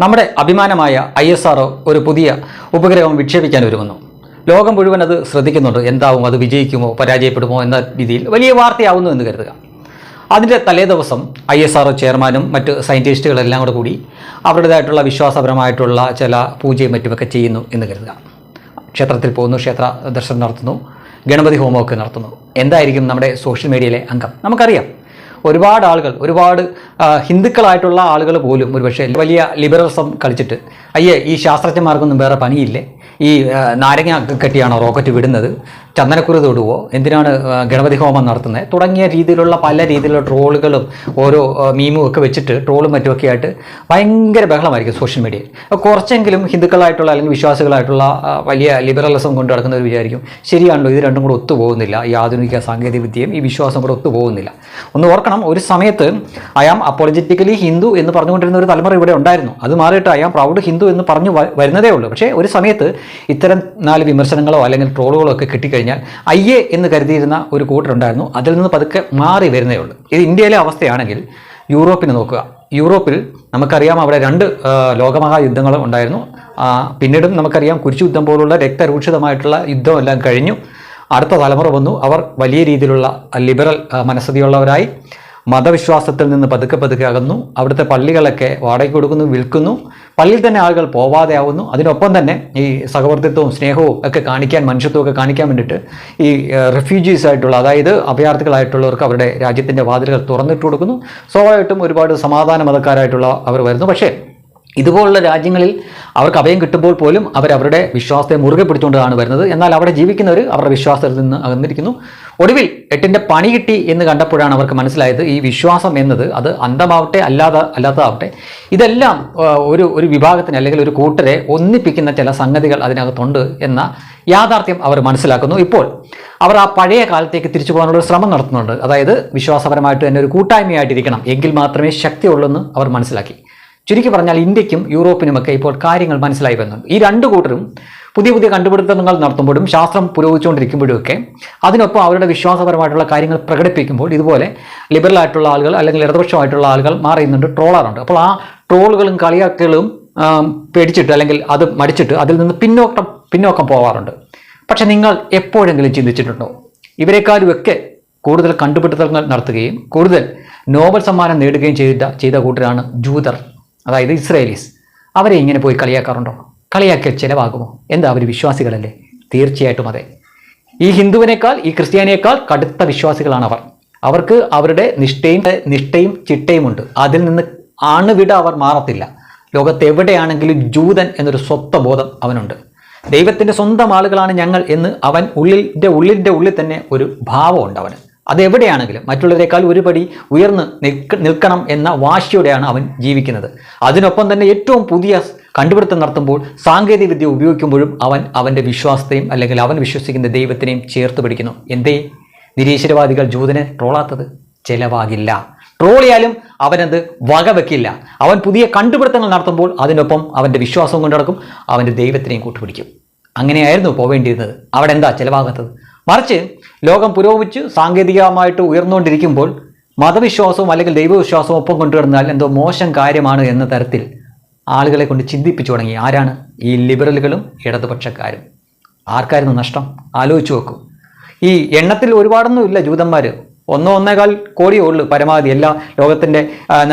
നമ്മുടെ അഭിമാനമായ I S R ഒരു പുതിയ ഉപഗ്രഹം വിക്ഷേപിക്കാൻ ഒരുങ്ങുന്നു. ലോകം മുഴുവൻ അത് ശ്രദ്ധിക്കുന്നുണ്ട്. എന്താവും? അത് വിജയിക്കുമോ? പരാജയപ്പെടുമോ എന്ന രീതിയിൽ വലിയ വാർത്തയാവുന്നു എന്ന് കരുതുക. അതിന്റെ തലേ ദിവസം ഐ എസ് ആർ ചെയർമാനും മറ്റ് സയന്റിസ്റ്റുകളെല്ലാം കൂടെ കൂടി അവരുടേതായിട്ടുള്ള വിശ്വാസപരമായിട്ടുള്ള ചില പൂജയും മറ്റുമൊക്കെ ചെയ്യുന്നു എന്ന് കരുതുക. ക്ഷേത്രത്തിൽ പോകുന്നു ക്ഷേത്ര ദർശനം നടത്തുന്നു ഗണപതി ഹോമമൊക്കെ നടത്തുന്നു. എന്തായിരിക്കും നമ്മുടെ സോഷ്യൽ മീഡിയയിലെ അംഗം? നമുക്കറിയാം. ഒരുപാട് ആളുകൾ ഒരുപാട് ഹിന്ദുക്കളായിട്ടുള്ള ആളുകൾ പോലും ഒരുപക്ഷെ വലിയ ലിബറലിസം കളിച്ചിട്ട്. അയ്യേ ഈ ശാസ്ത്രജ്ഞന്മാർക്കൊന്നും വേറെ പണിയില്ലേ? ഈ നാരങ്ങ കെട്ടിയാണോ റോക്കറ്റ് വിടുന്നത്? ചന്ദനക്കുരു തൊടുവോ എന്തിനാണ് ഗണപതി ഹോമം നടത്തുന്നത് തുടങ്ങിയ രീതിയിലുള്ള പല രീതിയിലുള്ള ട്രോളുകളും ഓരോ മീമും ഒക്കെ വെച്ചിട്ട് ട്രോളും മറ്റുമൊക്കെ ആയിട്ട് ഭയങ്കര ബഹളമായിരിക്കും സോഷ്യൽ മീഡിയയിൽ കുറച്ചെങ്കിലും ഹിന്ദുക്കളായിട്ടുള്ള അല്ലെങ്കിൽ വിശ്വാസികളായിട്ടുള്ള വലിയ ലിബറലിസം കൊണ്ട് നടക്കുന്നവർ വിചാരിക്കും ശരിയാണല്ലോ ഇത് രണ്ടും കൂടെ ഒത്തുപോകുന്നില്ല. ഈ ആധുനിക സാങ്കേതിക വിദ്യയും ഈ വിശ്വാസം കൂടെ ഒത്തുപോകുന്നില്ല. ഒന്ന് ഓർക്കണം ഒരു സമയത്ത് ഐ ആം അപ്പോളജറ്റിക്കലി ഹിന്ദു എന്ന് പറഞ്ഞുകൊണ്ടിരുന്ന ഒരു തലമുറ ഇവിടെ ഉണ്ടായിരുന്നു. അത് മാറിയിട്ട് ഐ ആം പ്രൗഡ് ഹിന്ദു എന്ന് പറഞ്ഞു വരുന്നതേ ഉള്ളൂ. പക്ഷേ ഒരു സമയത്ത് ഇത്തരം നാല് വിമർശനങ്ങളോ അല്ലെങ്കിൽ ട്രോളുകളോ ഒക്കെ കിട്ടിക്കഴിഞ്ഞാൽ അയ്യേ എന്ന് കരുതിയിരുന്ന ഒരു കൂട്ടരുണ്ടായിരുന്നു. അതിൽ നിന്ന് പതുക്കെ മാറി വരുന്നേ ഉള്ളൂ. ഇത് ഇന്ത്യയിലെ അവസ്ഥയാണെങ്കിൽ യൂറോപ്പിന് നോക്കുക. യൂറോപ്പിൽ നമുക്കറിയാം അവിടെ രണ്ട് ലോകമഹായുദ്ധങ്ങളും ഉണ്ടായിരുന്നു. പിന്നീടും നമുക്കറിയാം കുരിശു യുദ്ധം പോലുള്ള രക്തരൂക്ഷിതമായിട്ടുള്ള യുദ്ധമെല്ലാം കഴിഞ്ഞു. അടുത്ത തലമുറ വന്നു. അവർ വലിയ രീതിയിലുള്ള ലിബറൽ മനസ്ഥിതിയുള്ളവരായി മതവിശ്വാസത്തിൽ നിന്ന് പതുക്കെ പതുക്കെ അകന്നു. അവിടുത്തെ പള്ളികളൊക്കെ വാടകയ്ക്ക് കൊടുക്കുന്നു വിൽക്കുന്നു. പള്ളിയിൽ തന്നെ ആളുകൾ പോവാതെ ആവുന്നു. അതിനൊപ്പം തന്നെ ഈ സഹവർത്തിത്വവും സ്നേഹവും ഒക്കെ കാണിക്കാൻ മനുഷ്യത്വമൊക്കെ കാണിക്കാൻ വേണ്ടിയിട്ട് ഈ റെഫ്യൂജീസ് ആയിട്ടുള്ള അതായത് അഭയാർത്ഥികളായിട്ടുള്ളവർക്ക് അവരുടെ രാജ്യത്തിന്റെ വാതിലുകൾ തുറന്നിട്ട് കൊടുക്കുന്നു. സ്വാഭാവികമായിട്ടും ഒരുപാട് സമാധാന മതക്കാരായിട്ടുള്ള അവർ വരുന്നു. പക്ഷേ ഇതുപോലുള്ള രാജ്യങ്ങളിൽ അവർക്ക് അഭയം കിട്ടുമ്പോൾ പോലും അവർ അവരുടെ വിശ്വാസത്തെ മുറുകെ പിടിച്ചുകൊണ്ടാണ് വരുന്നത്. എന്നാൽ അവിടെ ജീവിക്കുന്നവർ അവരുടെ വിശ്വാസത്തിൽ നിന്ന് അകന്നിരിക്കുന്നു. ഒടുവിൽ എട്ടിന്റെ പണി കിട്ടി എന്ന് കണ്ടപ്പോഴാണ് അവർക്ക് മനസ്സിലായത് ഈ വിശ്വാസം എന്നത് അത് അന്ധമാവട്ടെ അല്ലാതെ അല്ലാത്തതാവട്ടെ. ഇതെല്ലാം ഒരു ഒരു വിഭാഗത്തിന് അല്ലെങ്കിൽ ഒരു കൂട്ടരെ ഒന്നിപ്പിക്കുന്ന ചില സംഗതികൾ അതിനകത്തുണ്ട് എന്ന യാഥാർത്ഥ്യം അവർ മനസ്സിലാക്കുന്നു. ഇപ്പോൾ അവർ ആ പഴയ കാലത്തേക്ക് തിരിച്ചു പോകാനുള്ള ശ്രമം നടത്തുന്നുണ്ട്. അതായത് വിശ്വാസപരമായിട്ട് തന്നെ ഒരു കൂട്ടായ്മയായിട്ടിരിക്കണം. എങ്കിൽ മാത്രമേ ശക്തിയുള്ളൂ അവർ മനസ്സിലാക്കി. ചുരുക്കി പറഞ്ഞാൽ ഇന്ത്യക്കും യൂറോപ്പിനുമൊക്കെ ഇപ്പോൾ കാര്യങ്ങൾ മനസ്സിലായി വരുന്നുണ്ട് ഈ രണ്ട് കൂട്ടരും പുതിയ പുതിയ കണ്ടുപിടുത്തങ്ങൾ നടത്തുമ്പോഴും ശാസ്ത്രം പുരോഗമിച്ചുകൊണ്ടിരിക്കുമ്പോഴുമൊക്കെ അതിനൊപ്പം അവരുടെ വിശ്വാസപരമായിട്ടുള്ള കാര്യങ്ങൾ പ്രകടിപ്പിക്കുമ്പോൾ ഇതുപോലെ ലിബറൽ ആയിട്ടുള്ള ആളുകൾ അല്ലെങ്കിൽ ഇടതുപക്ഷമായിട്ടുള്ള ആളുകൾ മാറിയുന്നുണ്ട് ട്രോളാറുണ്ട്. അപ്പോൾ ആ ട്രോളുകളും കളിയാക്കലുകളും പേടിച്ചിട്ട് അല്ലെങ്കിൽ അത് മടിച്ചിട്ട് അതിൽ നിന്ന് പിന്നോക്കം പിന്നോക്കം പോവാറുണ്ട്. പക്ഷെ നിങ്ങൾ എപ്പോഴെങ്കിലും ചിന്തിച്ചിട്ടുണ്ടോ? ഇവരെക്കാളുമൊക്കെ കൂടുതൽ കണ്ടുപിടുത്തങ്ങൾ നടത്തുകയും കൂടുതൽ നോബൽ സമ്മാനം നേടുകയും ചെയ്ത ചെയ്ത കൂട്ടരാണ് ജൂതർ അതായത് ഇസ്രയേലീസ്. അവരെ ഇങ്ങനെ പോയി കളിയാക്കാറുണ്ടോ? കളിയാക്കിയാൽ ചിലവാകുമോ? എന്താ അവർ വിശ്വാസികളല്ലേ? തീർച്ചയായിട്ടും അതെ. ഈ ഹിന്ദുവിനേക്കാൾ ഈ ക്രിസ്ത്യാനിയേക്കാൾ കടുത്ത വിശ്വാസികളാണ് അവർ. അവർക്ക് അവരുടെ നിഷ്ഠയും നിഷ്ഠയും ചിട്ടയുമുണ്ട്. അതിൽ നിന്ന് അണുവിട അവർ മാറത്തില്ല. ലോകത്ത് എവിടെയാണെങ്കിലും ജൂതൻ എന്നൊരു സ്വത്വബോധം അവനുണ്ട്. ദൈവത്തിന്റെ സ്വന്തം ആളുകളാണ് ഞങ്ങൾ എന്ന് അവൻ ഉള്ളിന്റെ ഉള്ളിന്റെ ഉള്ളിൽ തന്നെ ഒരു ഭാവമുണ്ട് അവന്. അതെവിടെയാണെങ്കിലും മറ്റുള്ളവരെക്കാൾ ഒരുപടി ഉയർന്ന് നിൽക്ക നിൽക്കണം എന്ന വാശിയോടെയാണ് അവൻ ജീവിക്കുന്നത്. അതിനൊപ്പം തന്നെ ഏറ്റവും പുതിയ കണ്ടുപിടുത്തം നടത്തുമ്പോൾ സാങ്കേതിക വിദ്യ ഉപയോഗിക്കുമ്പോഴും അവൻ അവന്റെ വിശ്വാസത്തെയും അല്ലെങ്കിൽ അവൻ വിശ്വസിക്കുന്ന ദൈവത്തിനെയും ചേർത്ത് പിടിക്കുന്നു. എന്തേ? നിരീശ്വരവാദികൾ ജൂതനെ ട്രോളാത്തത്? ചെലവാകില്ല. ട്രോളിയാലും അവനത് വകവെക്കില്ല. അവൻ പുതിയ കണ്ടുപിടുത്തങ്ങൾ നടത്തുമ്പോൾ അതിനൊപ്പം അവന്റെ വിശ്വാസവും കൊണ്ട് നടക്കും അവന്റെ ദൈവത്തിനെയും കൂട്ടുപിടിക്കും. അങ്ങനെയായിരുന്നു പോവേണ്ടിയിരുന്നത്. അവിടെ എന്താ ചിലവാകാത്തത്? മറിച്ച് ലോകം പുരോഗമിച്ച് സാങ്കേതികമായിട്ട് ഉയർന്നുകൊണ്ടിരിക്കുമ്പോൾ മതവിശ്വാസവും അല്ലെങ്കിൽ ദൈവവിശ്വാസവും ഒപ്പം കൊണ്ടുവരുന്നാൽ എന്തോ മോശം കാര്യമാണ് എന്ന തരത്തിൽ ആളുകളെ കൊണ്ട് ചിന്തിപ്പിച്ചു തുടങ്ങി. ആരാണ്? ഈ ലിബറലുകളും ഇടതുപക്ഷക്കാരും. ആർക്കായിരുന്നു നഷ്ടം? ആലോചിച്ചു നോക്കൂ. ഈ എണ്ണത്തിൽ ഒരുപാടൊന്നും ഇല്ല ജൂതന്മാർ ഒന്നോ ഒന്നേകാൽ കോടിയേ ഉള്ളൂ പരമാവധി. എല്ലാ ലോകത്തിന്റെ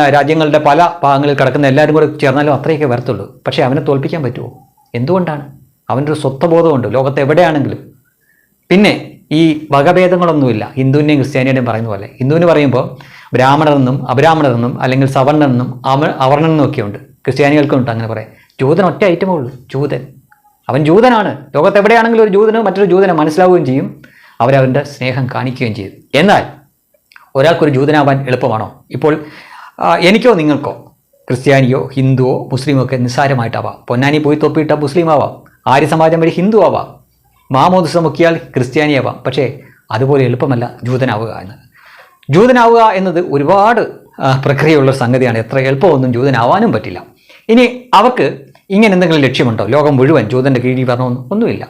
രാജ്യങ്ങളുടെ പല ഭാഗങ്ങളിൽ കിടക്കുന്ന എല്ലാവരും കൂടെ ചേർന്നാലും അത്രയൊക്കെ വരത്തുള്ളൂ. പക്ഷേ അവനെ തോൽപ്പിക്കാൻ പറ്റുമോ? എന്തുകൊണ്ടാണ്? അവനൊരു സ്വത്വബോധമുണ്ട്. ലോകത്ത് എവിടെയാണെങ്കിലും. പിന്നെ ഈ വകഭേദങ്ങളൊന്നുമില്ല. ഹിന്ദുവിന്റെയും ക്രിസ്ത്യാനിയുടെയും പറയുന്ന പോലെ. ഹിന്ദുവിന് പറയുമ്പോൾ ബ്രാഹ്മണർ എന്നും അബ്രാഹ്മണർ എന്നും അല്ലെങ്കിൽ സവർണനെന്നും എന്നും അവർണെന്നും എന്നും ഉണ്ട് ക്രിസ്ത്യാനികൾക്കുണ്ട് അങ്ങനെ പറയാം. ജൂതൻ ഒറ്റ ഐറ്റമേ ഉള്ളൂ ജൂതൻ. അവൻ ജൂതനാണ്. ലോകത്ത് എവിടെയാണെങ്കിലും ഒരു ജൂതന് മറ്റൊരു ജൂതനെ മനസ്സിലാവുകയും ചെയ്യും. അവരവന്റെ സ്നേഹം കാണിക്കുകയും ചെയ്യും. എന്നാൽ ഒരാൾക്കൊരു ജൂതനാവാൻ എളുപ്പമാണോ? ഇപ്പോൾ എനിക്കോ നിങ്ങൾക്കോ ക്രിസ്ത്യാനിയോ ഹിന്ദുവോ മുസ്ലിമോ ഒക്കെ നിസ്സാരമായിട്ടാവാം. പൊന്നാനി പോയി തൊപ്പിയിട്ട മുസ്ലിം ആവാം ആര്യ സമാജം വഴി ഹിന്ദു ആവാം മാമോദിസം മുക്കിയാൽ ക്രിസ്ത്യാനിയാവാം. പക്ഷേ അതുപോലെ എളുപ്പമല്ല ജൂതനാവുക എന്ന്. ജൂതനാവുക എന്നത് ഒരുപാട് പ്രക്രിയയുള്ള സംഗതിയാണ്. എത്ര എളുപ്പമൊന്നും ജൂതനാവാനും പറ്റില്ല. ഇനി അവർക്ക് ഇങ്ങനെ എന്തെങ്കിലും ലക്ഷ്യമുണ്ടോ? ലോകം മുഴുവൻ ജൂതന്റെ കീഴിൽ പറഞ്ഞൊന്നും ഒന്നുമില്ല.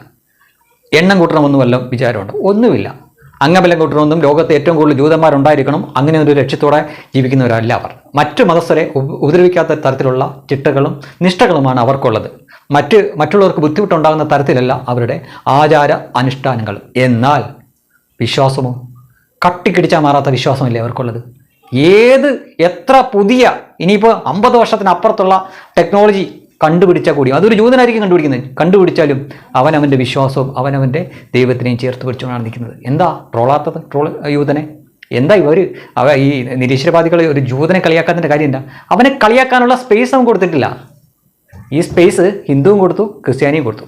എണ്ണം കൂട്ടണമെന്നും വല്ല വിചാരമുണ്ടോ? ഒന്നുമില്ല. അംഗബലം കൂട്ടണമെന്നും ലോകത്തെ ഏറ്റവും കൂടുതൽ ജൂതന്മാരുണ്ടായിരിക്കണം അങ്ങനെ ഒരു ലക്ഷ്യത്തോടെ ജീവിക്കുന്നവരല്ല അവർ. മറ്റു മതസ്ഥരെ ഉപ- ഉപദ്രവിക്കാത്ത തരത്തിലുള്ള ചിട്ടകളും നിഷ്ഠകളുമാണ് അവർക്കുള്ളത്. മറ്റ് മറ്റുള്ളവർക്ക് ബുദ്ധിമുട്ടുണ്ടാകുന്ന തരത്തിലല്ല അവരുടെ ആചാര അനുഷ്ഠാനങ്ങൾ. എന്നാൽ വിശ്വാസമോ? കട്ടിക്കിടിച്ചാൽ മാറാത്ത വിശ്വാസമല്ലേ അവർക്കുള്ളത്? ഏത് എത്ര പുതിയ ഇനിയിപ്പോൾ അമ്പത് വർഷത്തിനപ്പുറത്തുള്ള ടെക്നോളജി കണ്ടുപിടിച്ചാൽ കൂടി. അതൊരു ജൂതനായിരിക്കും കണ്ടുപിടിക്കുന്നത്. കണ്ടുപിടിച്ചാലും അവൻ അവനവന്റെ വിശ്വാസവും അവനവന്റെ ദൈവത്തിനെയും ചേർത്ത് പിടിച്ചുകൊണ്ടാണ് നിൽക്കുന്നത്. എന്താ ട്രോളാത്തത്? ട്രോൾ യൂതനെ? എന്താ ഇവർ അവ ഈ നിരീശ്വരവാദികൾ ഒരു ജൂതനെ കളിയാക്കാത്തതിന്റെ കാര്യം എന്താ? അവനെ കളിയാക്കാനുള്ള സ്പേസ് അവൻ കൊടുത്തിട്ടില്ല. ഈ സ്പേസ് ഹിന്ദുവും കൊടുത്തു ക്രിസ്ത്യാനിയും കൊടുത്തു.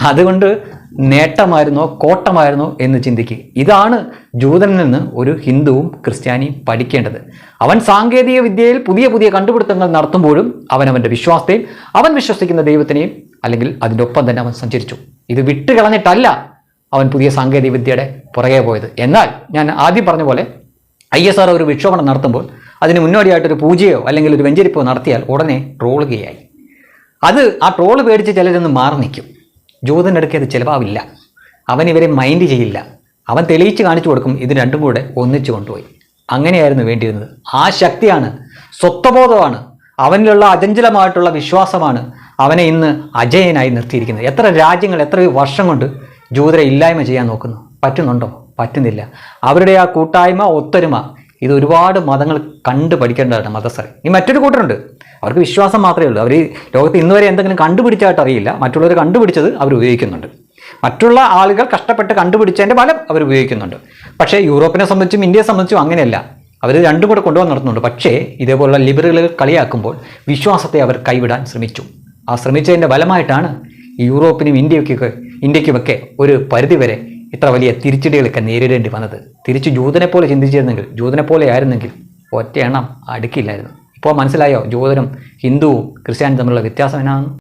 അതുകൊണ്ട് നേട്ടമായിരുന്നോ കോട്ടമായിരുന്നോ എന്ന് ചിന്തിക്കുക ഇതാണ് ജൂതനിൽ നിന്ന് ഒരു ഹിന്ദുവും ക്രിസ്ത്യാനിയും പഠിക്കേണ്ടത്. അവൻ സാങ്കേതിക വിദ്യയിൽ പുതിയ പുതിയ കണ്ടുപിടുത്തങ്ങൾ നടത്തുമ്പോഴും അവൻ അവന്റെ വിശ്വാസത്തെയും അവൻ വിശ്വസിക്കുന്ന ദൈവത്തിനെയും അല്ലെങ്കിൽ അതിന്റെ ഒപ്പം തന്നെ അവൻ സഞ്ചരിച്ചു. ഇത് വിട്ടുകളഞ്ഞിട്ടല്ല അവൻ പുതിയ സാങ്കേതിക വിദ്യയുടെ പുറകെ പോയത്. എന്നാൽ ഞാൻ ആദ്യം പറഞ്ഞ പോലെ ഐ എസ് ആർ ഒരു വിക്ഷോഭണം നടത്തുമ്പോൾ അതിന് മുന്നോടിയായിട്ടൊരു പൂജയോ അല്ലെങ്കിൽ ഒരു വെഞ്ചരിപ്പോ നടത്തിയാൽ ഉടനെ ട്രോളുകയായി. അത് ആ ട്രോൾ പേടിച്ച് ചിലരൊന്ന് മാറി നിൽക്കും ജൂതന്റെ അടുക്കൽ അത് ചിലവാവില്ല. അവൻ ഇവരെ മൈൻഡ് ചെയ്യില്ല. അവൻ തെളിയിച്ച് കാണിച്ചു കൊടുക്കും ഇത് രണ്ടും കൂടെ ഒന്നിച്ചു കൊണ്ടുപോയി. അങ്ങനെയായിരുന്നു വേണ്ടിയിരുന്നത്. ആ ശക്തിയാണ് സ്വത്വബോധമാണ് അവനിലുള്ള അചഞ്ചലമായിട്ടുള്ള വിശ്വാസമാണ് അവനെ ഇന്ന് അജയനായി നിർത്തിയിരിക്കുന്നത്. എത്ര രാജ്യങ്ങൾ എത്ര വർഷം കൊണ്ട് ജൂതരെ ഇല്ലായ്മ ചെയ്യാൻ നോക്കുന്നു. പറ്റുന്നുണ്ടോ? പറ്റുന്നില്ല. അവരുടെ ആ കൂട്ടായ്മ ഒത്തൊരുമ ഇത് ഒരുപാട് മതങ്ങൾ കണ്ടു പഠിക്കേണ്ടതാണ് മതസ്ഥർ ഈ മറ്റൊരു കൂട്ടരുണ്ട്. അവർക്ക് വിശ്വാസം മാത്രമേ ഉള്ളൂ. അവർ ലോകത്ത് ഇന്ന് വരെ എന്തെങ്കിലും കണ്ടുപിടിച്ചായിട്ട് അറിയില്ല. മറ്റുള്ളവർ കണ്ടുപിടിച്ചത് അവർ ഉപയോഗിക്കുന്നുണ്ട്. മറ്റുള്ള ആളുകൾ കഷ്ടപ്പെട്ട് കണ്ടുപിടിച്ചതിന്റെ ഫലം അവർ ഉപയോഗിക്കുന്നുണ്ട്. പക്ഷേ യൂറോപ്പിനെ സംബന്ധിച്ചും ഇന്ത്യയെ സംബന്ധിച്ചും അങ്ങനെയല്ല. അവർ രണ്ടും കൂടെ കൊണ്ടുവന്ന് നടത്തുന്നുണ്ട്. പക്ഷേ ഇതേപോലുള്ള ലിബറലുകൾ കളിയാക്കുമ്പോൾ വിശ്വാസത്തെ അവർ കൈവിടാൻ ശ്രമിച്ചു. ആ ശ്രമിച്ചതിന്റെ ഫലമായിട്ടാണ് യൂറോപ്പിനും ഇന്ത്യക്കൊക്കെ ഇന്ത്യക്കുമൊക്കെ ഒരു പരിധിവരെ ഇത്ര വലിയ തിരിച്ചടികളൊക്കെ നേരിടേണ്ടി വന്നത്. തിരിച്ച് ജൂതനെ പോലെ ചിന്തിച്ചിരുന്നെങ്കിൽ ജൂതനെ പോലെ ആയിരുന്നെങ്കിൽ ഒറ്റ എണ്ണം അടുക്കില്ലായിരുന്നു ഇപ്പോൾ മനസ്സിലായോ? ജൂതനും ഹിന്ദുവും ക്രിസ്ത്യാനും തമ്മിലുള്ള വ്യത്യാസം എന്നാണ്?